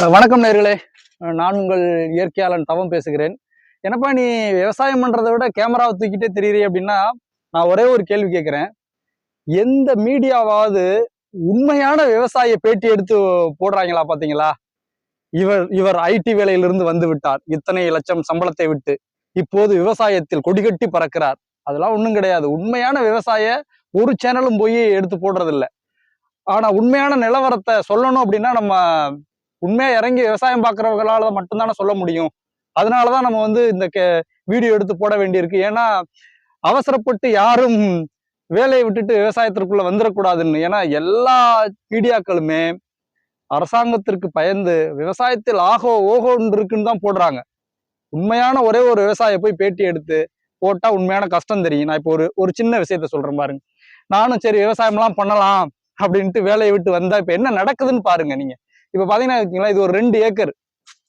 வணக்கம் நேர்களே. நான் உங்கள் இயற்கையாளன் தவம் பேசுகிறேன். என்னப்பா நீ விவசாயம் பண்ணுறதை விட கேமராவை தூக்கிட்டே தெரியுறே அப்படின்னா நான் ஒரே ஒரு கேள்வி கேட்குறேன் எந்த மீடியாவாவது உண்மையான விவசாய பேட்டி எடுத்து போடுறாங்களா பார்த்தீங்களா இவர் இவர் ஐடி வேலையிலிருந்து வந்து விட்டார். இத்தனை லட்சம் சம்பளத்தை விட்டு இப்போது விவசாயத்தில் கொடிகட்டி பறக்கிறார். அதெல்லாம் ஒன்றும் கிடையாது. உண்மையான விவசாய ஒரு சேனலும் போய் எடுத்து போடுறதில்ல. ஆனால் உண்மையான நிலவரத்தை சொல்லணும் அப்படின்னா நம்ம உண்மையா இறங்கி விவசாயம் பார்க்கறவங்களால மட்டும்தானே சொல்ல முடியும். அதனாலதான் நம்ம வந்து இந்த வீடியோ எடுத்து போட வேண்டியிருக்கு. ஏன்னா அவசரப்பட்டு யாரும் வேலையை விட்டுட்டு விவசாயத்திற்குள்ள வந்துடக்கூடாதுன்னு ஏன்னா எல்லா மீடியாக்களுமே அரசாங்கத்திற்கு பயந்து விவசாயத்தில் ஆகோ ஓகோன்னு இருக்குன்னு தான் போடுறாங்க. உண்மையான ஒரே ஒரு விவசாய போய் பேட்டி எடுத்து போட்டா உண்மையான கஷ்டம் தெரியும். நான் இப்போ ஒரு ஒரு சின்ன விஷயத்த சொல்றேன் பாருங்க. நானும் சரி விவசாயம்லாம் பண்ணலாம் அப்படின்ட்டு வேலையை விட்டு வந்தா இப்ப என்ன நடக்குதுன்னு பாருங்க நீங்க. இப்போ பாத்தீங்கன்னா வச்சுக்கங்களேன் இது ஒரு ரெண்டு ஏக்கர்.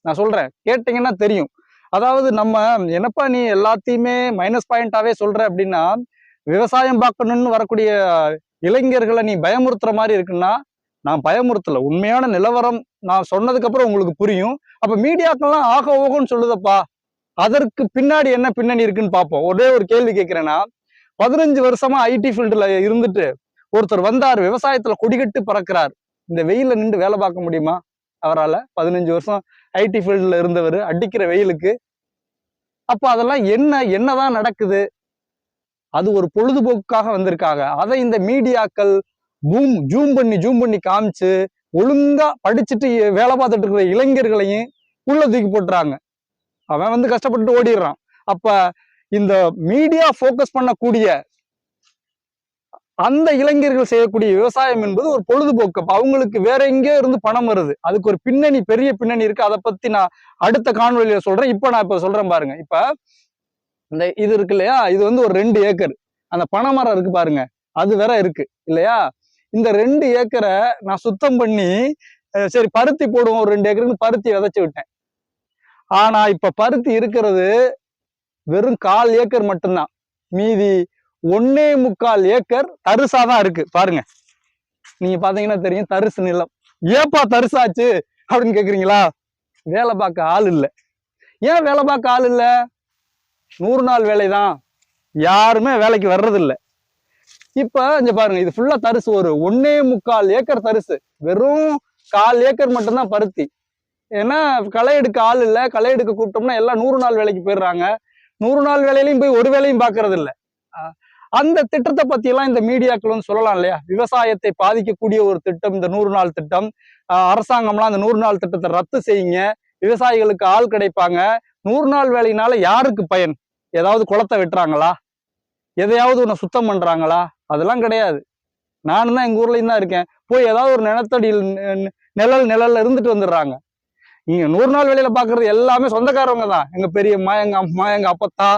நான் சொல்றேன் கேட்டிங்கன்னா தெரியும். அதாவது நம்ம என்னப்பா நீ எல்லாத்தையுமே மைனஸ் பாயிண்டாகவே சொல்ற அப்படின்னா விவசாயம் பார்க்கணும்னு வரக்கூடிய இளைஞர்களை நீ பயமுறுத்துற மாதிரி இருக்குன்னா நான் பயமுறுத்தல. உண்மையான நிலவரம் நான் சொன்னதுக்கு அப்புறம் உங்களுக்கு புரியும். அப்ப மீடியாக்கெல்லாம் ஆக ஓகோன்னு சொல்லுதப்பா. அதற்கு பின்னாடி என்ன பின்னணி இருக்குன்னு பார்ப்போம். ஒரே ஒரு கேள்வி கேட்கிறேன்னா பதினஞ்சு வருஷமா ஐடி ஃபீல்டுல இருந்துட்டு ஒருத்தர் வந்தார் விவசாயத்துல கொடிகட்டு பறக்கிறார். இந்த வெயிலில் நின்று வேலை பார்க்க முடியுமா? அவரால் பதினஞ்சு வருஷம் ஐடி ஃபீல்டில் இருந்தவர் அடிக்கிற வெயிலுக்கு. அப்போ அதெல்லாம் என்ன என்னதான் நடக்குது? அது ஒரு பொழுதுபோக்குக்காக வந்திருக்காங்க. அதை இந்த மீடியாக்கள் பூம் ஜூம் பண்ணி ஜூம் பண்ணி காமிச்சு ஒழுங்கா படிச்சுட்டு வேலை பார்த்துட்டு இருக்கிற இளைஞர்களையும் உள்ள தூக்கி போட்டுறாங்க. அவன் வந்து கஷ்டப்பட்டு ஓடிடுறான். அப்ப இந்த மீடியா ஃபோக்கஸ் பண்ணக்கூடிய அந்த இளைஞர்கள் செய்யக்கூடிய விவசாயம் என்பது ஒரு பொழுதுபோக்கு. அவங்களுக்கு வேற எங்கேயோ இருந்து பணம் வருது. அதுக்கு ஒரு பின்னணி பெரிய பின்னணி இருக்கு. அதை பத்தி நான் அடுத்த காணொலியில சொல்றேன். இப்ப நான் இப்ப சொல்றேன் பாருங்க. இப்ப இந்த இது இருக்கு இல்லையா? இது வந்து ஒரு ரெண்டு ஏக்கர். அந்த பனைமரம் இருக்கு பாருங்க. அது வேற இருக்கு. இல்லையா? இந்த ரெண்டு ஏக்கரை நான் சுத்தம் பண்ணி சரி பருத்தி போடுவோம். ஒரு ரெண்டு ஏக்கருக்கு பருத்தி விதைச்சு விட்டேன். ஆனா இப்ப பருத்தி இருக்கிறது வெறும் கால் ஏக்கர் மட்டும்தான். மீதி ஒன்னே முக்கால் ஏக்கர் தரிசா தான் இருக்கு. பாருங்க. நீங்க பாத்தீங்கன்னா தெரியும் தரிசு நிலம். ஏப்பா தரிசாச்சு? அப்படின்னு கேக்குறீங்களா? வேலை பார்க்க ஆள் இல்லை. ஏன் வேலை பார்க்க ஆள் இல்லை? நூறு நாள் வேலைதான். யாருமே வேலைக்கு வர்றது இல்ல இப்ப இங்க பாருங்க இது ஃபுல்லா தரிசு. ஒரு ஒன்னே முக்கால் ஏக்கர் தரிசு. வெறும் கால் ஏக்கர் மட்டும்தான் பருத்தி. ஏன்னா களை எடுக்க ஆள் இல்ல. களை எடுக்க கூப்பிட்டோம்னா எல்லாம் நூறு நாள் வேலைக்கு போயிடுறாங்க. நூறு நாள் வேலையிலையும் போய் ஒரு வேலையும் பாக்குறது இல்லை அந்த திட்டத்தை பத்தி எல்லாம் இந்த மீடியாக்கள் வந்து சொல்லலாம் இல்லையா? விவசாயத்தை பாதிக்கக்கூடிய ஒரு திட்டம் இந்த நூறு நாள் திட்டம். அரசாங்கம்லாம் அந்த நூறு நாள் திட்டத்தை ரத்து செய்யுங்க. விவசாயிகளுக்கு ஆள் கிடைப்பாங்க. நூறு நாள் வேலையினால யாருக்கு பயன்? ஏதாவது குளத்தை வெட்டுறாங்களா? எதையாவது ஒன்று சுத்தம் பண்றாங்களா? அதெல்லாம் கிடையாது. நானும் தான் எங்கள் ஊர்லேயும் தான் இருக்கேன். போய் ஏதாவது ஒரு நிலத்தடியில் நிழல் நிழல்ல இருந்துட்டு வந்துடுறாங்க. இங்கே நூறு நாள் வேலையில பாக்குறது எல்லாமே சொந்தக்காரவங்க தான். எங்க பெரியம்மா எங்க அம்மா எங்க அப்பத்தா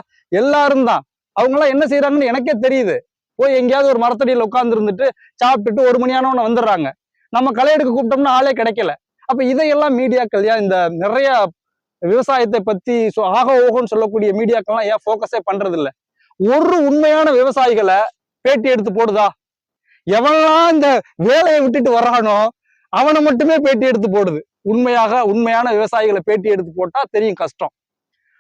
எல்லாரும் தான். அவங்கெல்லாம் என்ன செய்யறாங்கன்னு எனக்கே தெரியுது. போய் எங்கேயாவது ஒரு மரத்தடியில் உட்கார்ந்து இருந்துட்டு சாப்பிட்டுட்டு ஒரு மணியானவன வந்துடுறாங்க. நம்ம களை எடுக்க கூப்பிட்டோம்னா ஆளே கிடைக்கல. அப்ப இதையெல்லாம் மீடியாக்கள் ஏன் இந்த நிறைய விவசாயத்தை பத்தி சொ- ஆக ஓகோன்னு சொல்லக்கூடிய மீடியாக்கள்லாம் ஏன் ஃபோக்கஸே பண்றது ஒரு உண்மையான விவசாயிகளை பேட்டி எடுத்து போடுதா? எவன்லாம் இந்த வேலையை விட்டுட்டு வர்றானோ அவனை மட்டுமே பேட்டி எடுத்து போடுது. உண்மையாக உண்மையான விவசாயிகளை பேட்டி எடுத்து போட்டா தெரியும் கஷ்டம்.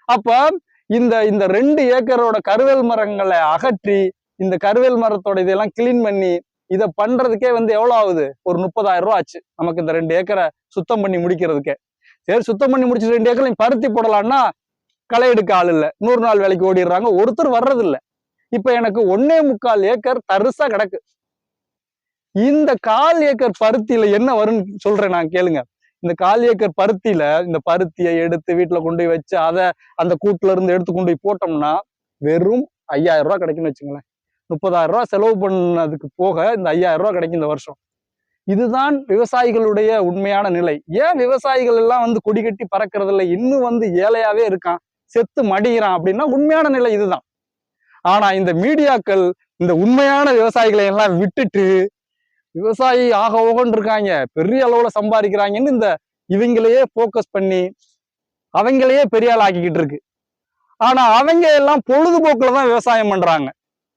அப்ப இந்த இந்த ரெண்டு ஏக்கரோட கருவேல் மரங்களை அகற்றி இந்த கருவேல் மரத்தோட இதெல்லாம் கிளீன் பண்ணி இதை பண்றதுக்கே வந்து எவ்வளவு ஆகுது? ஒரு முப்பதாயிரம் ரூபா ஆச்சு. நமக்கு இந்த ரெண்டு ஏக்கரை சுத்தம் பண்ணி முடிக்கிறதுக்கே. சரி சுத்தம் பண்ணி முடிச்சு ரெண்டு ஏக்கர் பருத்தி போடலான்னா களை எடுக்க ஆள் இல்ல. நூறு நாள் வேலைக்கு ஓடிடுறாங்க. ஒருத்தர் வர்றதில்ல. இப்ப எனக்கு ஒன்னே முக்கால் ஏக்கர் தரிசா கிடக்கு. இந்த கால் ஏக்கர் பருத்தியில என்ன வரும்னு சொல்றேன் நான் கேளுங்க. இந்த கால் ஏக்கர் பருத்தியில இந்த பருத்தியை எடுத்து வீட்டுல கொண்டு போய் வச்சு அதை அந்த கூட்டுல இருந்து எடுத்து கொண்டு போய் போட்டோம்னா வெறும் ஐயாயிரம் ரூபாய் கிடைக்கும்னு வச்சுங்களேன். முப்பதாயிரம் ரூபாய் செலவு பண்ணதுக்கு போக இந்த ஐயாயிரம் ரூபாய் கிடைக்கும் இந்த வருஷம். இதுதான் விவசாயிகளுடைய உண்மையான நிலை. ஏன் விவசாயிகள் எல்லாம் வந்து கொடி கட்டி பறக்கிறது இல்லை? இன்னும் வந்து ஏழையாவே இருக்கான். செத்து மடிகிறான் அப்படின்னா உண்மையான நிலை இதுதான். ஆனா இந்த மீடியாக்கள் இந்த உண்மையான விவசாயிகளை எல்லாம் விட்டுட்டு விவசாயி ஆக ஓகன்னு இருக்காங்க பெரிய அளவுல சம்பாதிக்கிறாங்கன்னு இந்த இவங்களையே போக்கஸ் பண்ணி அவங்களையே பெரிய ஆள் ஆக்கிக்கிட்டு இருக்கு. ஆனா அவங்க எல்லாம் பொழுதுபோக்குல தான் விவசாயம் பண்றாங்க.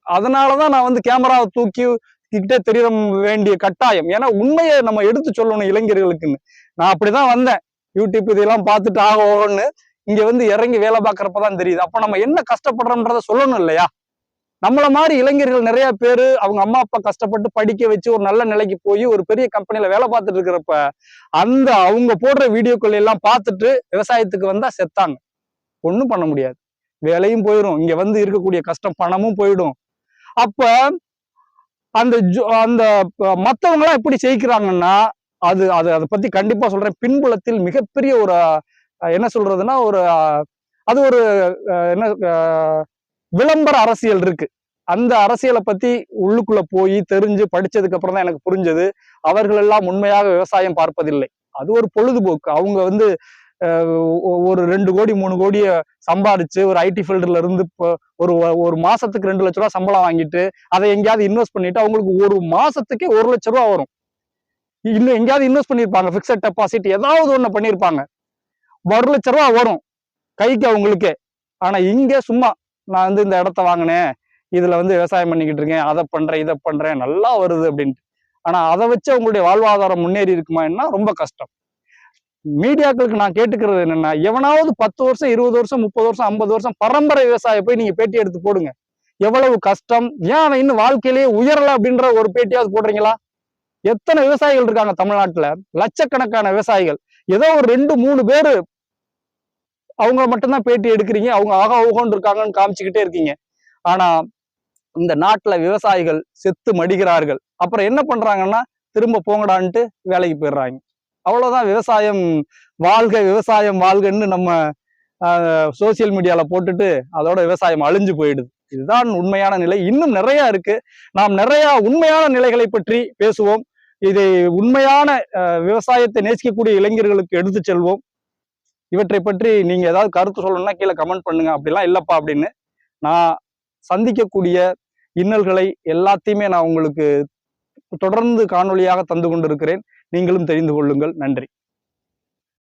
அதனாலதான் நான் வந்து கேமராவை தூக்கி கிட்டே தெரிய வேண்டிய கட்டாயம். ஏன்னா உண்மையை நம்ம எடுத்து சொல்லணும் இளைஞர்களுக்குன்னு. நான் அப்படிதான் வந்தேன். யூடியூப் இதெல்லாம் பார்த்துட்டு ஆக ஓகன்னு இங்க வந்து இறங்கி வேலை பார்க்கறப்பதான் தெரியுது. அப்ப நம்ம என்ன கஷ்டப்படுறோம்ன்றத சொல்லணும் இல்லையா? நம்மள மாதிரி இளைஞர்கள் நிறைய பேரு அவங்க அம்மா அப்பா கஷ்டப்பட்டு படிக்க வச்சு ஒரு நல்ல நிலைக்கு போய் ஒரு பெரிய கம்பெனில வேலை பார்த்துட்டு இருக்கிறப்ப அந்த அவங்க போடுற வீடியோக்கள் எல்லாம் பார்த்துட்டு விவசாயத்துக்கு வந்தா செத்தாங்க. ஒண்ணும் பண்ண முடியாது. வேலையும் போயிடும். இங்க வந்து இருக்கக்கூடிய கஷ்டம் பணமும் போயிடும். அப்ப அந்த ஜோ- அந்த மற்றவங்களாம் எப்படி ஜெயிக்கிறாங்கன்னா அது அது அதை பத்தி கண்டிப்பா சொல்றேன். பின்புலத்தில் மிகப்பெரிய ஒரு என்ன சொல்றதுன்னா ஒரு அது ஒரு என்ன அஹ், விளம்பர அரசியல் இருக்கு. அந்த அரசியலை பத்தி உள்ளுக்குள்ள போய் தெரிஞ்சு படிச்சதுக்கு அப்புறம் தான் எனக்கு புரிஞ்சது. அவர்கள் எல்லாம் உண்மையாக விவசாயம் பார்ப்பதில்லை. அது ஒரு பொழுதுபோக்கு. அவங்க வந்து ஒரு ரெண்டு கோடி மூணு கோடியை சம்பாதிச்சு ஒரு ஐடி ஃபீல்டுல இருந்து இப்போ ஒரு ஒரு மாசத்துக்கு ரெண்டு லட்ச ரூபா சம்பளம் வாங்கிட்டு அதை எங்கேயாவது இன்வெஸ்ட் பண்ணிட்டு அவங்களுக்கு ஒரு மாசத்துக்கே ஒரு லட்ச ரூபா வரும். இன்னும் எங்கேயாவது இன்வெஸ்ட் பண்ணியிருப்பாங்க. ஃபிக்ஸட் டெபாசிட் ஏதாவது ஒன்று பண்ணியிருப்பாங்க. ஒரு லட்ச ரூபா வரும். கைக்கு அவங்களுக்கே. ஆனா இங்க சும்மா நான் வந்து இந்த இடத்த வாங்கினேன். இதுல வந்து விவசாயம் பண்ணிக்கிட்டு இருக்கேன். அதை பண்றேன் இதை பண்றேன். நல்லா வருது அப்படின்ட்டு. ஆனா அதை வச்சு அவங்களுடைய வாழ்வாதாரம் முன்னேறி இருக்குமா என்ன ரொம்ப கஷ்டம். மீடியாக்களுக்கு நான் கேட்டுக்கிறது என்னன்னா எவனாவது பத்து வருஷம் இருபது வருஷம் முப்பது வருஷம் ஐம்பது வருஷம் பரம்பரை விவசாய போய் நீங்க பேட்டி எடுத்து போடுங்க. எவ்வளவு கஷ்டம்? ஏன் அவன் இன்னும் வாழ்க்கையிலேயே உயரல அப்படின்ற ஒரு பேட்டியாவது போடுறீங்களா? எத்தனை விவசாயிகள் இருக்காங்க தமிழ்நாட்டுல? லட்சக்கணக்கான விவசாயிகள். ஏதோ ஒரு ரெண்டு மூணு பேரு அவங்கள மட்டும்தான் பேட்டி எடுக்கிறீங்க. அவங்க ஆகா ஓகோன்னு இருக்காங்கன்னு காமிச்சுக்கிட்டே இருக்கீங்க. ஆனா இந்த நாட்டுல விவசாயிகள் செத்து மடிகிறார்கள். அப்புறம் என்ன பண்றாங்கன்னா திரும்ப போங்கடான்ட்டு வேலைக்கு போயிடுறாங்க. அவ்வளவுதான் விவசாயம் வாழ்க விவசாயம் வாழ்கன்னு நம்ம சோசியல் மீடியால போட்டுட்டு அதோட விவசாயம் அழிஞ்சு போயிடுது. இதுதான் உண்மையான நிலை. இன்னும் நிறைய இருக்கு. நாம் நிறைய உண்மையான நிலைகளை பற்றி பேசுவோம். இதை உண்மையான விவசாயத்தை நேசிக்கக்கூடிய இளைஞர்களுக்கு எடுத்து செல்வோம். இவற்றை பற்றி நீங்க ஏதாவது கருத்து சொல்லணும்னா கீழே கமெண்ட் பண்ணுங்க. அப்படிலாம் இல்லப்பா அப்படின்னு நான் சந்திக்கக்கூடிய இன்னல்களை எல்லாத்தையுமே நான் உங்களுக்கு தொடர்ந்து காணொலியாக தந்து கொண்டிருக்கிறேன். நீங்களும் தெரிந்து கொள்ளுங்கள். நன்றி.